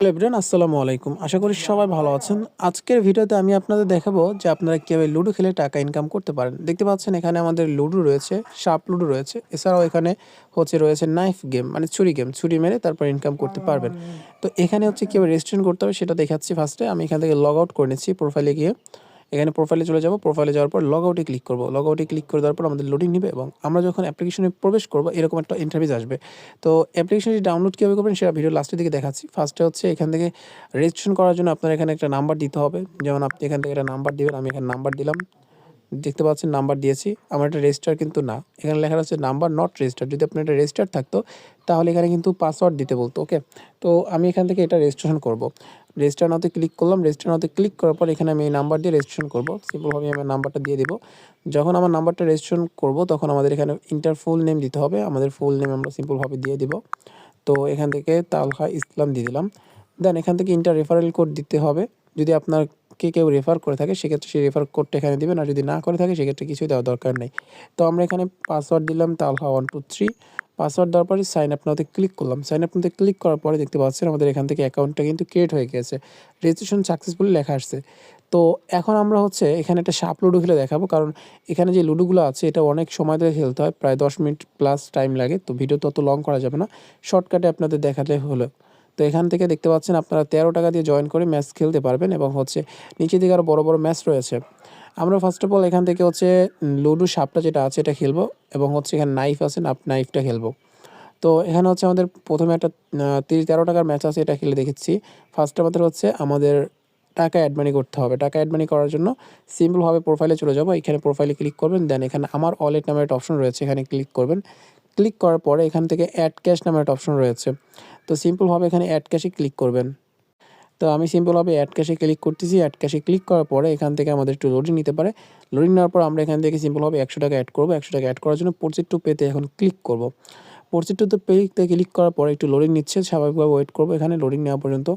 Hello everyone আসসালামু আলাইকুম। আশা করি সবাই ভালো আছেন। আজকের ভিডিওতে আমি আপনাদের দেখাবো যে আপনারা কীভাবে লুডো খেলে টাকা ইনকাম করতে পারেন। দেখতে পাচ্ছেন এখানে আমাদের লুডো রয়েছে সাপ লুডো রয়েছে। এছাড়াও এখানে হচ্ছে রয়েছে নাইফ গেম মানে ছুরি গেম ছুরি মেরে তারপর ইনকাম করতে পারবেন। তো এখানে হচ্ছে কীভাবে রেজিস্ট্রেশন করতে হবে সেটা দেখাচ্ছি ফার্স্টে আমি এখান থেকে লগ আউট করে নিচ্ছি প্রোফাইলে গিয়ে। এখানে প্রোফাইলে চলে যাব। প্রোফাইলে যাওয়ার পর লগ আউটে ক্লিক করব। লগ আউটে ক্লিক করে দেওয়ার পর আমাদের লোডিং নেবে এবং আমরা যখন অ্যাপ্লিকেশনে প্রবেশ করব, এরকম একটা ইন্টারভিউ আসবে। তো অ্যাপ্লিকেশনটি ডাউনলোড কীভাবে করবেন সেটা ভিডিও লাস্টের দিকে দেখাচ্ছি। ফার্স্টে হচ্ছে এখান থেকে রেজিস্ট্রেশন করার জন্য আপনার এখানে একটা নাম্বার দিতে হবে। যেমন আপনি এখান থেকে একটা নাম্বার দেবেন, আমি এখানে নাম্বার দিলাম। দেখতে পাচ্ছেন নাম্বার দিয়েছি। আমার এটা রেজিস্টার কিন্তু না। এখানে লেখা আছে নাম্বার নট রেজিস্টার যদি আপনার এটা রেজিস্টার থাকতো, তাহলে এখানে কিন্তু পাসওয়ার্ড দিতে বলতো ওকে তো আমি এখান থেকে এটা রেজিস্ট্রেশন করব। রেজিস্টার নাওতে ক্লিক করলাম। রেজিস্টার নাওতে ক্লিক করার পর এখানে আমি এই নাম্বার দিয়ে রেজিস্ট্রেশন করব। সিম্পলভাবে আমি নাম্বারটা দিয়ে দিব। যখন আমার নাম্বারটা রেজিস্ট্রেশন করব, তখন আমাদের এখানে ইন্টার ফুল নেম দিতে হবে। আমাদের ফুল নেম আমরা সিম্পলভাবে দিয়ে দিব। তো এখান থেকে তালহা ইসলাম দিয়ে দিলাম। দেন এখান থেকে ইন্টার রেফারেল কোড দিতে হবে। যদি আপনার কে কেউ রেফার করে থাকে, সেক্ষেত্রে সেই রেফার কোডটা এখানে দেবেন আর যদি না করে থাকে, সেক্ষেত্রে কিছুই দেওয়ার দরকার নেই। তো আমরা এখানে পাসওয়ার্ড দিলাম Talha one two three password দেওয়ার পরে সাইন আপ নাতে ক্লিক করলাম। সাইন আপ নাতে ক্লিক করার পরে দেখতে পাচ্ছেন আমাদের এখান থেকে অ্যাকাউন্টটা কিন্তু ক্রিয়েট হয়ে গেছে। রেজিস্ট্রেশন সাকসেসফুলি লেখা আসছে। তো এখন আমরা হচ্ছে এখানে একটা সাপ লুডো খেলে দেখাবো। কারণ এখানে যে লুডোগুলো আছে, এটা অনেক সময় ধরে খেলতে হয়। প্রায় দশ মিনিট প্লাস টাইম লাগে। তো ভিডিও তত লং করা যাবে না। শর্টকাটে আপনাদের দেখালে হলো। তো এখান থেকে দেখতে পাচ্ছেন আপনারা তেরো টাকা দিয়ে জয়েন করে ম্যাচ খেলতে পারবেন এবং হচ্ছে নিচে দিকে আরও বড় বড় ম্যাচ রয়েছে। আমরা ফার্স্ট অফ অল এখান থেকে হচ্ছে লুডো সাপটা যেটা আছে এটা খেলব এবং হচ্ছে এখানে নাইফ আছে নাইফটা খেলব। তো এখানে হচ্ছে আমাদের প্রথমে একটা তিরিশ, তেরো টাকার ম্যাচ আছে এটা খেলে দেখেছি। ফার্স্ট আমাদের হচ্ছে আমাদের টাকা অ্যাডমানি করতে হবে। টাকা অ্যাডমানি করার জন্য সিম্পলভাবে প্রোফাইলে চলে যাব। এখানে প্রোফাইলে ক্লিক করবেন দেন এখানে আমার ওয়ালেট নামের একটা অপশন রয়েছে, এখানে ক্লিক করবেন। ক্লিক করার পরে এখান থেকে অ্যাড ক্যাশ নামের একটা অপশন রয়েছে। তো সিম্পলভাবে এখানে অ্যাড ক্যাশে ক্লিক করবেন। তো আমি সিম্পলভাবে অ্যাড ক্যাশে ক্লিক করতেছি। অ্যাড ক্যাশে ক্লিক করার পরে এখান থেকে আমাদের একটু লোডিং নিতে পারে। লোডিং নেওয়ার পর আমরা এখান থেকে সিম্পলভাবে একশো টাকা অ্যাড করব। একশো টাকা অ্যাড করার জন্য পরিচিত টু পেতে এখন ক্লিক করব। পরিচিত টু পেতে ক্লিক করার পরে একটু লোডিং নিচ্ছে। স্বাভাবিকভাবে ওয়েট করব এখানে। লোডিং নেওয়া পর্যন্ত।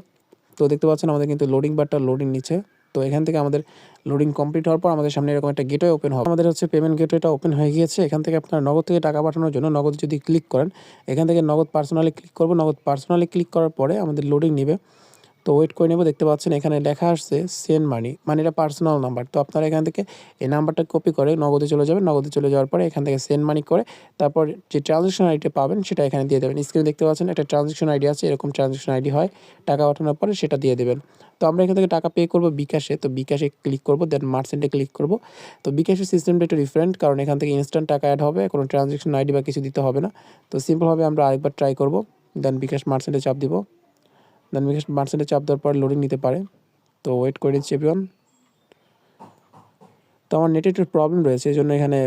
তো দেখতে পাচ্ছেন আমাদের কিন্তু লোডিং বারটা লোডিং নিচ্ছে। তো এখান থেকে আমাদের লোডিং কমপ্লিট হওয়ার পর আমাদের সামনে এরকম একটা গেটওয়ে ওপেন হবে। আমাদের হচ্ছে পেমেন্ট গেটওয়েটা ওপেন হয়ে গিয়েছে। এখান থেকে আপনার নগদ থেকে টাকা পাঠানোর জন্য নগদ যদি ক্লিক করেন, এখান থেকে নগদ পার্সোনালি ক্লিক করব। নগদ পার্সোনালি ক্লিক করার পরে আমাদের লোডিং নেবে। তো ওয়েট করে নেব, দেখতে পাচ্ছেন এখানে লেখা আসছে সেন্ড মানি মানে এটা পার্সোনাল নাম্বার তো আপনারা এখান থেকে এই নাম্বারটা কপি করে নগদে চলে যাবেন, নগদে চলে যাওয়ার পরে এখান থেকে সেন্ড মানি করে তারপর যে ট্রানজ্যাকশন আইডিটা পাবেন সেটা এখানে দিয়ে দেবেন। স্ক্রিনে দেখতে পাচ্ছেন একটা ট্রানজ্যাকশন আইডি আছে, এরকম ট্রানজ্যাকশন আইডি হয়, টাকা পাঠানোর পরে সেটা দিয়ে দেবেন। তো আমরা এখান থেকে টাকা পে করব বিকাশে, তো বিকাশে ক্লিক করব দেন মার্চেন্টে ক্লিক করব। তো বিকাশের সিস্টেমটা একটু ডিফারেন্ট কারণ এখান থেকে ইনস্ট্যান্ট টাকা অ্যাড হবে, কোনো ট্রানজ্যাকশন আইডি বা কিছু দিতে হবে না। তো সিম্পলভাবে আমরা আরেকবার ট্রাই করব দেন বিকাশ মার্চেন্টে চাপ দিব। দেন বিকাশ মার্চেন্টে চাপ দেওয়ার পর লোডিং নিতে পারে। তো ওয়েট করে নিচ্ছি এভিওন তো আমার নেটে একটু প্রবলেম রয়েছে, এই জন্য এখানে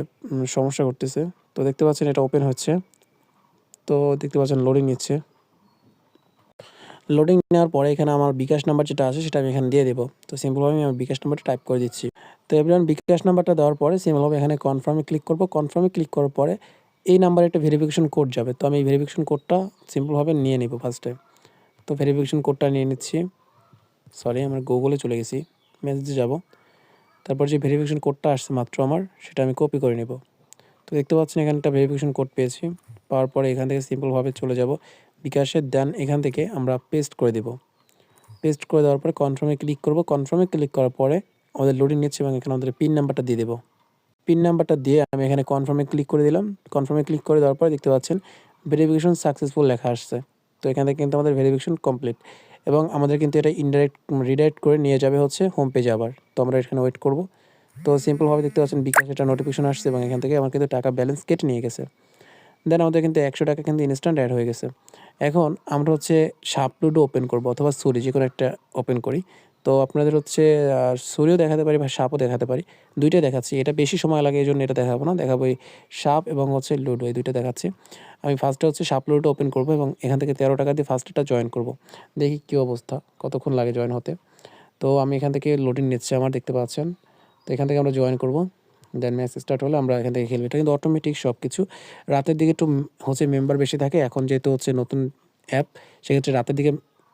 সমস্যা করতেছে। তো দেখতে পাচ্ছেন এটা ওপেন হচ্ছে। তো দেখতে পাচ্ছেন লোডিং নিচ্ছে। লোডিং নেওয়ার পরে এখানে আমার বিকাশ নাম্বার যেটা আছে, সেটা আমি এখানে দিয়ে দেবো। তো সিম্পলভাবে আমি আমার বিকাশ নাম্বারটা টাইপ করে দিচ্ছি। তো এবার বিকাশ নাম্বারটা দেওয়ার পরে সিম্পলভাবে এখানে কনফার্মে ক্লিক করব। কনফার্মে ক্লিক করার পরে এই নাম্বারে একটা ভেরিফিকেশন কোড যাবে। তো আমি এই ভেরিফিকেশন কোডটা সিম্পলভাবে নিয়ে নিব ফার্স্টে তো ভেরিফিকেশন কোডটা নিয়ে নিচ্ছি। সরি আমার গুগলে চলে গেছি। মেসেজে যাব। তারপর যে ভেরিফিকেশন কোডটা আসছে মাত্র আমার, সেটা আমি কপি করে নেব। তো দেখতে পাচ্ছেন, এখানে একটা ভেরিফিকেশন কোড পেয়েছি। পাওয়ার পরে এখান থেকে সিম্পলভাবে চলে যাব। বিকাশের দেন এখান থেকে আমরা পেস্ট করে দেব। পেস্ট করে দেওয়ার পরে কনফার্মে ক্লিক করব। কনফার্মে ক্লিক করার পরে আমাদের লোডিং নিচ্ছে এবং এখানে আমাদের পিন নাম্বারটা দিয়ে দেবো। পিন নাম্বারটা দিয়ে আমি এখানে কনফার্মে ক্লিক করে দিলাম। কনফার্মে ক্লিক করে দেওয়ার পরে দেখতে পাচ্ছেন ভেরিফিকেশন সাকসেসফুল লেখা আসছে। তো এখানে কিন্তু আমাদের ভেরিফিকেশন কমপ্লিট এবং আমাদের কিন্তু এটা ইনডাইরেক্ট রিডাইরেক্ট করে নিয়ে যাবে হচ্ছে হোম পেজে আবার। তো আমরা এখানে ওয়েট করব। তো সিম্পলভাবে দেখতে পাচ্ছেন বিকাশ একটা নোটিফিকেশন আসছে এবং এখান থেকে আমার কিন্তু টাকা ব্যালেন্স কেটে নিয়ে গেছে। দেন আমাদের কিন্তু একশো টাকা কিন্তু ইনস্ট্যান্ট অ্যাড হয়ে গেছে। এখন আমরা হচ্ছে সাপলুডো ওপেন করব অথবা সুরি যে কোনো একটা ওপেন করি। তো আপনাদের হচ্ছে সুরিও দেখাতে পারি বা সাপও দেখাতে পারি। দুইটাই দেখাচ্ছি। এটা বেশি সময় লাগে এই জন্য এটা দেখাবো না। দেখাবো এই সাপ এবং হচ্ছে লুডো, এই দুইটা দেখাচ্ছি। আমি ফার্স্টে হচ্ছে সাপ লুডো ওপেন করব এবং এখান থেকে তেরো টাকা দিয়ে ফার্স্টটা জয়েন করব। দেখি কী অবস্থা, কতক্ষণ লাগে জয়েন হতে। তো আমি এখান থেকে লোডিং নিচ্ছে আমার, দেখতে পাচ্ছেন। তো এখান থেকে আমরা জয়েন করব। দেন ম্যাচ স্টার্ট হলে আমরা এখান থেকে খেলব। এটা কিন্তু অটোমেটিক সব কিছু রাতের দিকে একটু হচ্ছে মেম্বার বেশি থাকে। এখন যেহেতু হচ্ছে নতুন অ্যাপ সেক্ষেত্রে রাতের দিকে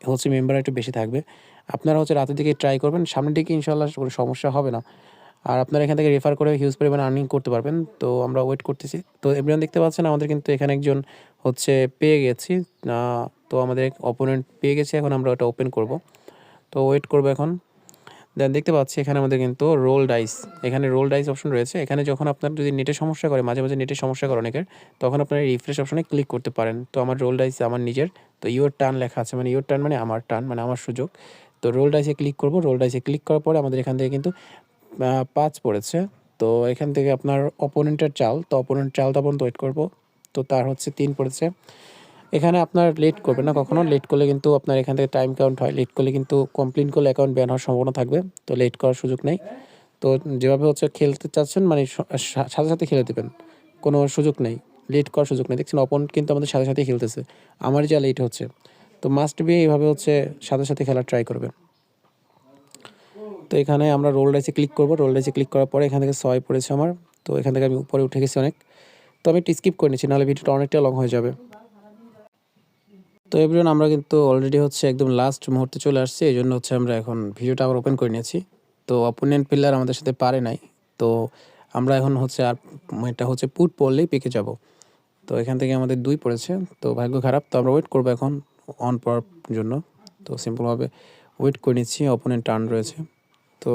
হচ্ছে মেম্বার একটু বেশি থাকবে। আপনারা হচ্ছে রাতের দিকে ট্রাই করবেন, সামনের দিকে ইনশাল্লাহ কোনো সমস্যা হবে না। আর আপনারা এখান থেকে রেফার করে হিউজ পরিমাণ আর্নিং করতে পারবেন। তো আমরা ওয়েট করতেছি। তো এভরিওয়ান দেখতে পাচ্ছেন আমাদের কিন্তু এখানে একজন হচ্ছে পেয়ে গেছি। তো আমাদের অপোনেন্ট পেয়ে গেছে, এখন আমরা ওটা ওপেন করব। তো ওয়েট করব এখন। দেখতে পাচ্ছি এখানে আমাদের কিন্তু রোল ডাইস এখানে রোল ডাইস অপশন রয়েছে। এখানে যখন আপনার যদি নেটের সমস্যা করে, মাঝে মাঝে নেটের সমস্যা করে অনেকের, তখন আপনার রিফ্রেশ অপশনে ক্লিক করতে পারেন। তো আমার রোল ডাইস আমার নিজের, তো ইওর টার্ন লেখা আছে। মানে ইওর টার্ন মানে আমার টার্ন মানে আমার সুযোগ। তো রোল ডাইসে ক্লিক করব। রোল ডাইসে ক্লিক করার পরে আমাদের এখান থেকে কিন্তু পাঁচ পড়েছে। তো এখান থেকে আপনার অপোনেন্টের চাল, তো অপোনেন্ট চালটা পর্যন্ত ওয়েট করব। তো তার হচ্ছে তিন পড়েছে। এখানে আপনার লেট করবেন না। কখনো লেট করলে কিন্তু আপনার এখান থেকে টাইম কাউন্ট হয়। লেট করলে কিন্তু কমপ্লেন করলে অ্যাকাউন্ট ব্যান হওয়ার সম্ভাবনা থাকবে। তো লেট করার সুযোগ নেই। তো যেভাবে হচ্ছে খেলতে চাচ্ছেন মানে সাথে সাথে খেলে দেবেন। কোনো সুযোগ নেই। লেট করার সুযোগ নেই। দেখছেন অপন কিন্তু আমাদের সাথে সাথে খেলতেছে। আমার যা লেট হচ্ছে। তো মাস্ট বি এইভাবে হচ্ছে সাথে সাথে খেলার ট্রাই করবেন। তো এখানে আমরা রোল রাইসে ক্লিক করব। রোল রাইসে ক্লিক করার পরে এখান থেকে ছয় পড়েছে আমার। তো এখান থেকে আমি উপরে উঠে গেছি অনেক। তো আমি একটু স্কিপ করে নিচ্ছি, নাহলে ভিডিওটা অনেকটা লং হয়ে যাবে। তো এভরিওয়ান আমরা কিন্তু অলরেডি হচ্ছে একদম লাস্ট মুহূর্তে চলে আসছি, এই জন্য হচ্ছে আমরা এখন ভিডিওটা আবার ওপেন করে নিয়েছি। তো অপোনেন্ট প্লেয়ার আমাদের সাথে পারে নাই, তো আমরা এখন হচ্ছে আর এটা হচ্ছে পুট পড়লেই পেকে যাব। তো এখান থেকে আমাদের দুই পড়েছে, তো ভাগ্য খারাপ, তো আমরা ওয়েট করব এখন অন পড়ার জন্য। তো সিম্পলভাবে ওয়েট করে নিচ্ছি অপোনেন্ট টার্ন রয়েছে, তো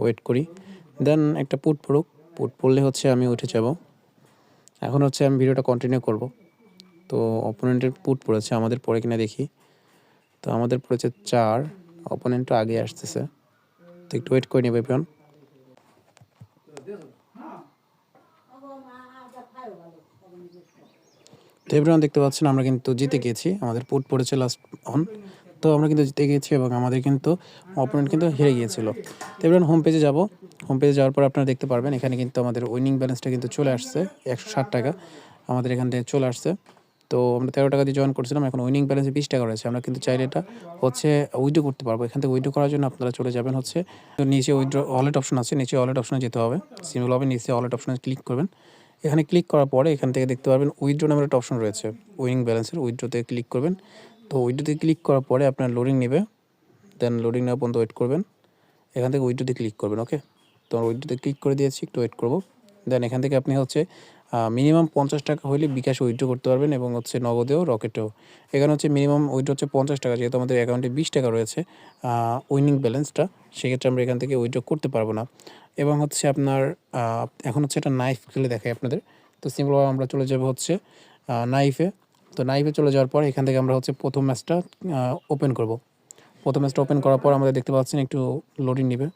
ওয়েট করি। দেন একটা পুট পড়ুক পুট পড়লে হচ্ছে আমি উঠে যাব। এখন হচ্ছে আমি ভিডিওটা কন্টিনিউ করব। তো অপোনেন্টের পুট পড়েছে, আমাদের পরে কিনা দেখি। তো আমাদের পড়েছে চার অপোনেন্টও আগে আসতেছে। তো একটু ওয়েট করে নেবে পিয়ন এভরিওয়ান দেখতে পাচ্ছেন, আমরা কিন্তু জিতে গিয়েছি আমাদের পুট পড়েছে লাস্ট অন তো আমরা কিন্তু জিতে গিয়েছি এবং আমাদের কিন্তু অপোনেন্ট কিন্তু হেরে গিয়েছিল। তো এভরিওয়ান হোম পেজে যাব। হোম পেজে যাওয়ার পর আপনারা দেখতে পারবেন, এখানে কিন্তু আমাদের উইনিং ব্যালেন্সটা কিন্তু চলে আসছে, একশো ষাট টাকা আমাদের এখান থেকে চলে আসছে। তো আমরা তেরো টাকা দিয়ে জয়েন করছিলাম, এখন উইনিং ব্যালেন্সে বিশ টাকা রয়েছে। আমরা কিন্তু চাইলে এটা হচ্ছে উইড্রো করতে পারব। এখান থেকে উইড্রো করার জন্য আপনারা চলে যাবেন হচ্ছে, নিচে উইড্রো ওয়ালেট অপশন আছে, নিচে ওয়ালেট অপশনে যেতে হবে। সিম্পল হবে, নিচে ওয়ালেট অপশনে ক্লিক করবেন। এখানে ক্লিক করার পরে এখান থেকে দেখতে পারবেন উইড্রো নামের একটা অপশন রয়েছে। উইনিং ব্যালেন্সের উইড্রোতে ক্লিক করবেন। তো উইড্রোতে ক্লিক করার পরে আপনার লোডিং নেবে দেন লোডিং নেওয়া পর্যন্ত ওয়েট করবেন। এখান থেকে উইড্রোতে ক্লিক করবেন ওকে তো উইড্রোতে ক্লিক করে দিয়েছি, একটু ওয়েট করব। দেন এখান থেকে আপনি হচ্ছে মিনিমাম পঞ্চাশ টাকা হলে বিকাশে উইড্রো করতে পারবেন এবং হচ্ছে নগদেও রকেটেও। এখানে হচ্ছে মিনিমাম উইড্রো হচ্ছে পঞ্চাশ টাকা, যেহেতু আমাদের অ্যাকাউন্টে বিশ টাকা রয়েছে উইনিং ব্যালেন্সটা সেক্ষেত্রে আমরা এখান থেকে উইড্রো করতে পারব না। এবং হচ্ছে আপনার এখন হচ্ছে একটা নাইফ খেলে দেখাই আপনাদের। তো সিম্পলভাবে আমরা চলে যাব হচ্ছে নাইফে তো নাইফে চলে যাওয়ার পর এখান থেকে আমরা হচ্ছে প্রথম ম্যাচটা ওপেন করব। প্রথম ম্যাচটা ওপেন করার পর আমাদের দেখতে পাচ্ছেন একটু লোডিং নেবে।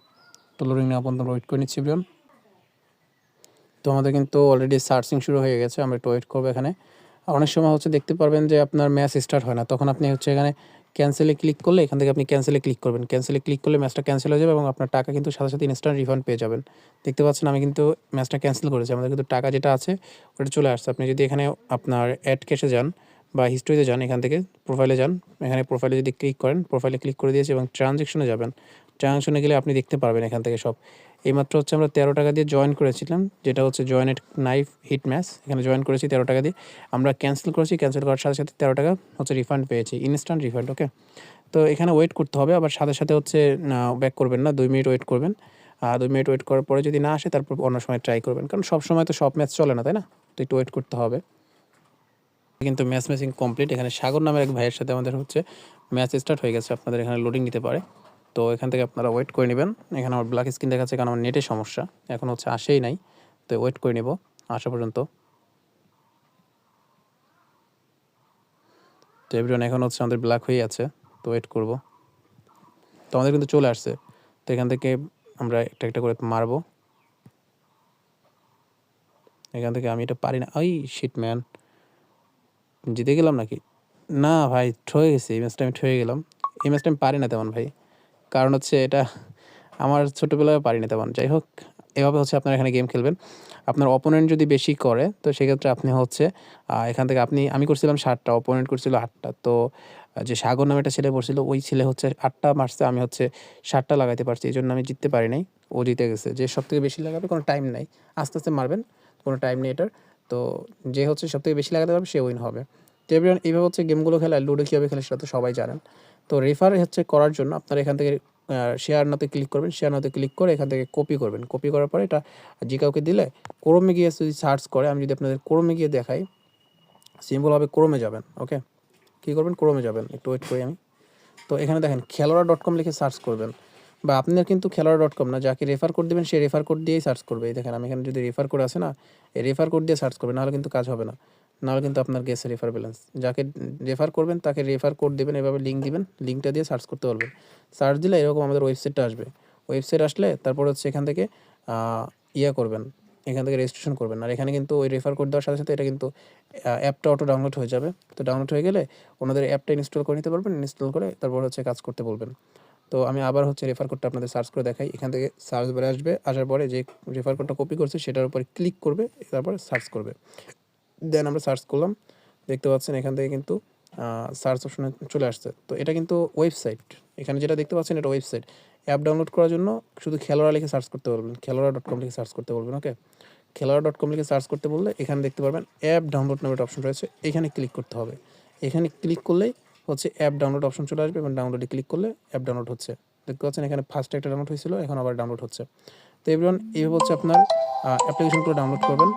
তো লোডিং নেওয়া পর্যন্ত ওয়েট করে নিচ্ছি তো আমাদের কিন্তু অলরেডি সার্চিং শুরু হয়ে গেছে, আমরা একটু ওয়েট করব এখানে। অনেক সময় হচ্ছে দেখতে পারবেন যে আপনার ম্যাচ স্টার্ট হয় না, তখন আপনি হচ্ছে এখানে ক্যান্সেলে ক্লিক করলে এখান থেকে আপনি ক্যান্সেলে ক্লিক করবেন। ক্যান্সেলে ক্লিক করলে ম্যাচটা ক্যান্সেল হয়ে যাবে এবং আপনার টাকা কিন্তু সাথে সাথে ইনস্ট্যান্ট রিফান্ড পেয়ে যাবেন। দেখতে পাচ্ছেন আমি কিন্তু ম্যাচটা ক্যান্সেল করেছি, আমাদের কিন্তু টাকা যেটা আছে ওটা চলে আসছে। আপনি যদি এখানে আপনার অ্যাড ক্যাশে যান বা হিস্ট্রিতে যান, এখান থেকে প্রোফাইলে যান, এখানে প্রোফাইলে যদি ক্লিক করেন প্রোফাইলে ক্লিক করে দিয়েছি এবং ট্রানজেকশনে যাবেন। ট্রানজেকশনে গেলে আপনি দেখতে পারবেন এখান থেকে সব। এইমাত্র হচ্ছে আমরা তেরো টাকা দিয়ে জয়েন করেছিলাম, যেটা হচ্ছে জয়েন্ট নাইফ হিট ম্যাচ এখানে জয়েন করেছি তেরো টাকা দিয়ে। আমরা ক্যান্সেল করেছি ক্যান্সেল করার সাথে সাথে তেরো টাকা হচ্ছে রিফান্ড পেয়েছি ইনস্ট্যান্ট রিফান্ড ওকে তো এখানে ওয়েট করতে হবে, আবার সাথে সাথে হচ্ছে ব্যাক করবেন না, দুই মিনিট ওয়েট করবেন। আর দুই মিনিট ওয়েট করার পরে যদি না আসে, তারপর অন্য সময় ট্রাই করবেন, কারণ সব সময় তো সব ম্যাচ চলে না, তাই না? তো একটু ওয়েট করতে হবে। কিন্তু ম্যাচ ম্যাচিং কমপ্লিট এখানে সাগর নামের এক ভাইয়ের সাথে আমাদের হচ্ছে ম্যাচ স্টার্ট হয়ে গেছে, আপনাদের এখানে লোডিং নিতে পারে। তো এখান থেকে আপনারা ওয়েট করে নেবেন। এখানে আমার ব্ল্যাক স্ক্রিন দেখাচ্ছে, কারণ আমার নেটের সমস্যা। এখন হচ্ছে আসেই নাই। তো ওয়েট করে নেব, আসা পর্যন্ত। তো এভরিওয়ান এখন হচ্ছে আমাদের ব্ল্যাক হয়ে আছে, তো ওয়েট করব। তো আমাদের কিন্তু চলে আসছে। তো এখান থেকে আমরা একটা একটা করে মারবো। এখান থেকে আমি এটা পারি না। ওই শিট ম্যান জিতে গেলাম নাকি? না ভাই, ঠয়ে গেছি। এই ম্যাচটা আমি ঠয়ে গেলাম। এই ম্যাচটা আমি পারি না তেমন ভাই। কারণ হচ্ছে এটা আমার ছোটোবেলায় পারি না তেমন। যাই হোক, এভাবে হচ্ছে আপনারা এখানে গেম খেলবেন। আপনার অপোনেন্ট যদি বেশি করে, তো সেক্ষেত্রে আপনি হচ্ছে এখান থেকে আপনি, আমি করছিলাম ষাটটা অপোনেন্ট করছিল আটটা। তো যে সাগর নামে একটা ছেলে পড়ছিল, ওই ছেলে হচ্ছে আটটা মারছে আমি হচ্ছে ষাটটা লাগাইতে পারছি এই জন্য আমি জিততে পারি নাই। ও জিতে গেছে। যে সব থেকে বেশি লাগাবে কোনো টাইম নাই। আস্তে আস্তে মারবেন, কোনো টাইম নেই এটার। তো, যে হচ্ছে সব থেকে বেশি লাগাতে পারবে, সে উইন হবে। তো এভরিওয়ান এইভাবে হচ্ছে গেমগুলো খেলা লুডো কীভাবে খেলে সেটা তো সবাই জানেন। তো রেফার হচ্ছে করার জন্য আপনারা এখান থেকে শেয়ার নাতে ক্লিক করবেন শেয়ার নাতে ক্লিক করে এখান থেকে কপি করবেন। কপি করার পরে এটা যে কাউকে দিলে ক্রোমে গিয়ে যদি সার্চ করে, আমি যদি আপনাদের ক্রোমে গিয়ে দেখাই সিম্পলভাবে ক্রোমে যাবেন ওকে কী করবেন? ক্রোমে যাবেন, একটু ওয়েট করি আমি। তো এখানে দেখেন, খেলোয়াড় ডট কম লিখে সার্চ করবেন। বা আপনার কিন্তু খেলোয়াড় ডট কম না, যাকে রেফার কোড দেবেন, সে রেফার কোড দিয়েই সার্চ করবে। এই দেখেন, আমি এখানে যদি রেফার কোড আসে না, এই রেফার কোড দিয়ে সার্চ করবে, নাহলে কিন্তু কাজ হবে না। নাহলে কিন্তু আপনার গেছে রেফার ব্যালেন্স যাকে রেফার করবেন, তাকে রেফার কোড দেবেন, এভাবে লিঙ্ক দিবেন লিঙ্কটা দিয়ে সার্চ করতে পারবেন। সার্চ দিলে এরকম আমাদের ওয়েবসাইটটা আসবে। ওয়েবসাইট আসলে তারপর হচ্ছে এখান থেকে ইয়ে করবেন, এখান থেকে রেজিস্ট্রেশন করবেন। আর এখানে কিন্তু ওই রেফার কোড দেওয়ার সাথে সাথে এটা কিন্তু অ্যাপটা অটো ডাউনলোড হয়ে যাবে। তো ডাউনলোড হয়ে গেলে ওনাদের অ্যাপটা ইনস্টল করে নিতে পারবেন ইনস্টল করে তারপর হচ্ছে কাজ করতে বলবেন। তো আমি আবার হচ্ছে রেফার কোডটা আপনাদের সার্চ করে দেখাই। এখান থেকে সার্চ বারে আসবে, আসার পরে যে রেফার কোডটা কপি করছে, সেটার উপরে ক্লিক করবে, তারপরে সার্চ করবে। দেন আমরা সার্চ করলাম। দেখতে পাচ্ছেন এখান থেকে কিন্তু সার্চ অপশনে চলে আসছে। তো এটা কিন্তু ওয়েবসাইট এখানে যেটা দেখতে পাচ্ছেন এটা ওয়েবসাইট অ্যাপ ডাউনলোড করার জন্য শুধু খেলোয়াড় লিখে সার্চ করতে বলবেন। খেলোয়াড় ডট কম লিখে সার্চ করতে বলবেন ওকে খেলোয়াড় ডট কম লিখে সার্চ করতে বললে এখানে দেখতে পারবেন অ্যাপ ডাউনলোড নামের অপশন রয়েছে। এখানে ক্লিক করতে হবে। এখানে ক্লিক করলেই হচ্ছে অ্যাপ ডাউনলোড অপশন চলে আসবে এবং ডাউনলোডে ক্লিক করলে অ্যাপ ডাউনলোড হচ্ছে। দেখতে পাচ্ছেন এখানে ফার্স্ট একটা ডাউনলোড হয়েছিল, এখন আবার ডাউনলোড হচ্ছে। তো এভরিওয়ান এইভাবে হচ্ছে আপনার অ্যাপ্লিকেশনগুলো ডাউনলোড করবেন।